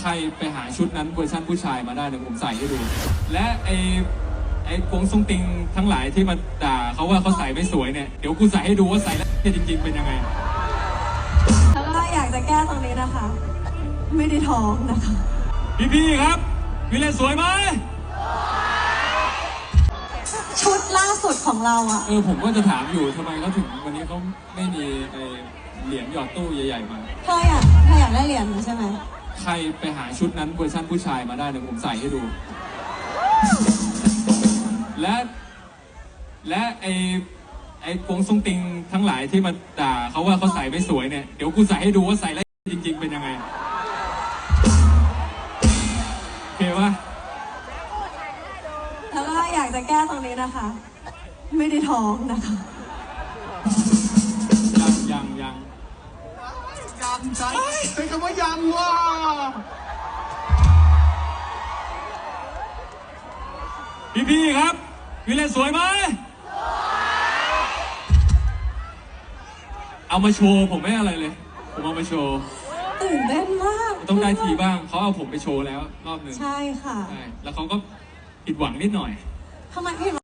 ใครไปหาชุดนั้นเวอร์ชันผู้ชายมาได้เดี๋ยวผมใส่ให้ดู และไอไอ้กงทรงติงทั้งหลายที่มาด่าเขาว่าเขาใส่ไม่สวยเนี่ยเดี๋ยวกูใส่ให้ดูว่าใส่แล้วจริงๆเป็นยังไง แล้วก็อยากจะแก้ตรงนี้นะคะ ไม่ได้ท้องนะคะ พี่ๆครับวิเลนสวยไหมชุดล่าสุดของเราอะเออผมก็จะถามอยู่ทำไมเขาถึงวันนี้เขาไม่มีไอเหรียญหยอดตู้ใหญ่ๆมา เธออยากเธออยากได้เหรียญใช่ไหม ใครไปหาชุดนั้นเวอร์ชันผู้ชายมาได้เดี๋ยวผมใส่ให้ดู และและไอไอ้กงทรงติงทั้งหลายที่มาด่าเขาว่าเขาใส่ไม่สวยเนี่ย เดี๋ยวกูใส่ให้ดูว่าใส่แล้วจริง ๆ เป็นยังไงโอเควะแล้วก็อยากจะแก้ตรงนี้นะคะ ไม่ได้ท้องนะคะ ยังใจใช้คำว่ายังว่ะพี่ๆครับวิเลนสวยไหมเอามาโชว์ผมไม่อะไรเลย ผมเอามาโชว์ตื่นเต้นมากต้องได้ทีบ้างเขาเอาผมไปโชว์แล้วรอบหนึ่งใช่ค่ะใช่แล้วเขาก็ผิดหวังนิดหน่อยทำไมพี่